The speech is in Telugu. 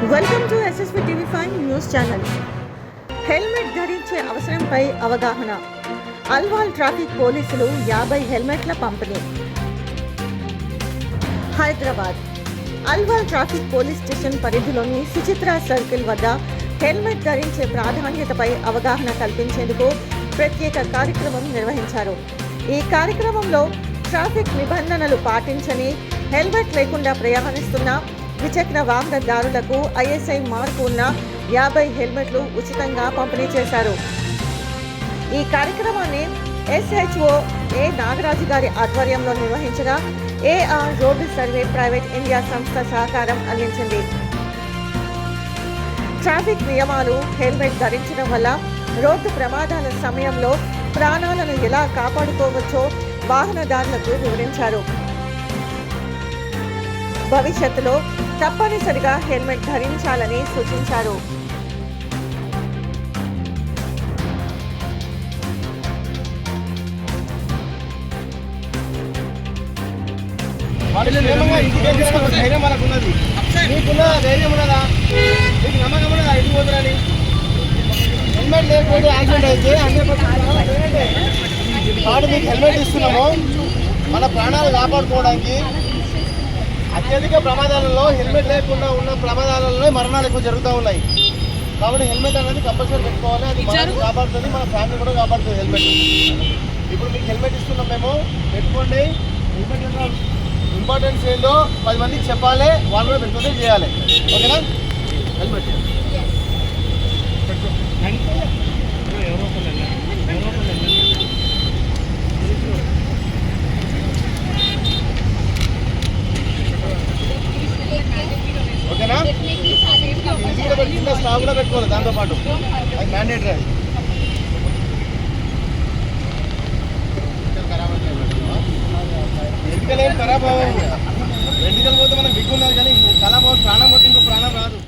Welcome to SSV TV five news channel helmet ధరించే అవసరంపై అవగాహన. అల్వాల్ ట్రాఫిక్ పోలీసులు యాభై హెల్మెట్ల పంపిణీ. Hyderabad. Alwal traffic police station పరిధిలోని సుచిత్ర సర్కిల్ వద్ద హెల్మెట్ ధరించే ప్రాధాన్యతపై అవగాహన కల్పించేందుకు ప్రత్యేక కార్యక్రమం నిర్వహించారు. ఈ కార్యక్రమంలో ట్రాఫిక్ నిబంధనలు పాటించని హెల్మెట్ లేకుండా ప్రయాణిస్తున్న ద్విచక్ర వాహనదారులకు ఐఎస్ఐ మార్కు ఉన్న యాభై హెల్మెట్లు ఉచితంగా పంపిణీ చేశారు. ఈ కార్యక్రమాన్ని ఎస్హెచ్ఓ ఏ నాగరాజు గారి ఆధ్వర్యంలో నిర్వహించగా AR road survey private India సంస్థ సహకారం అందించింది. ట్రాఫిక్ నియమాలు హెల్మెట్ ధరించడం వల్ల రోడ్డు ప్రమాదాల సమయంలో ప్రాణాలను ఎలా కాపాడుకోవచ్చో వాహనదారులకు వివరించారు. భవిష్యత్తులో తప్పనిసరిగా హెల్మెట్ ధరించాలని సూచించారు. వాళ్ళు ధైర్యం మనకు ఉన్నది. నీకున్న ధైర్యం ఉన్నదా? నీకు నమ్మకం ఉన్నదా ఇంటికి పోతున్నని హెల్మెట్ లేకపోతే యాక్సిడెంట్ అయితే హండ్రెడ్ వాడు మీకు హెల్మెట్ ఇస్తున్నాము. మన ప్రాణాలు కాపాడుకోవడానికి అత్యధిక ప్రమాదాలలో హెల్మెట్ లేకుండా ఉన్న ప్రమాదాలలో మరణాలు ఎక్కువ జరుగుతూ ఉన్నాయి. కాబట్టి హెల్మెట్ అనేది కంపల్సరీ పెట్టుకోవాలి. అది మనల్ని కాపాడుతుంది మన ఫ్యామిలీ కూడా కాపాడుతుంది హెల్మెట్. ఇప్పుడు మీకు హెల్మెట్ ఇస్తున్నాం మేము. పెట్టుకోండి. హెల్మెట్ యొక్క ఇంపార్టెన్స్ ఏందో పది మందికి చెప్పాలి. వాళ్ళు కూడా పెట్టుకుంటే చేయాలి. ఓకేనా? హెల్మెట్ ఓకేనా కింద ఎన్నికలు ఏం ఖరాబ్ అవ్వవు. ఎన్నికలు పోతే మనం బిగ్గున్నది కానీ కళాభావం ప్రాణం పోతే ఇంకో ప్రాణం రాదు.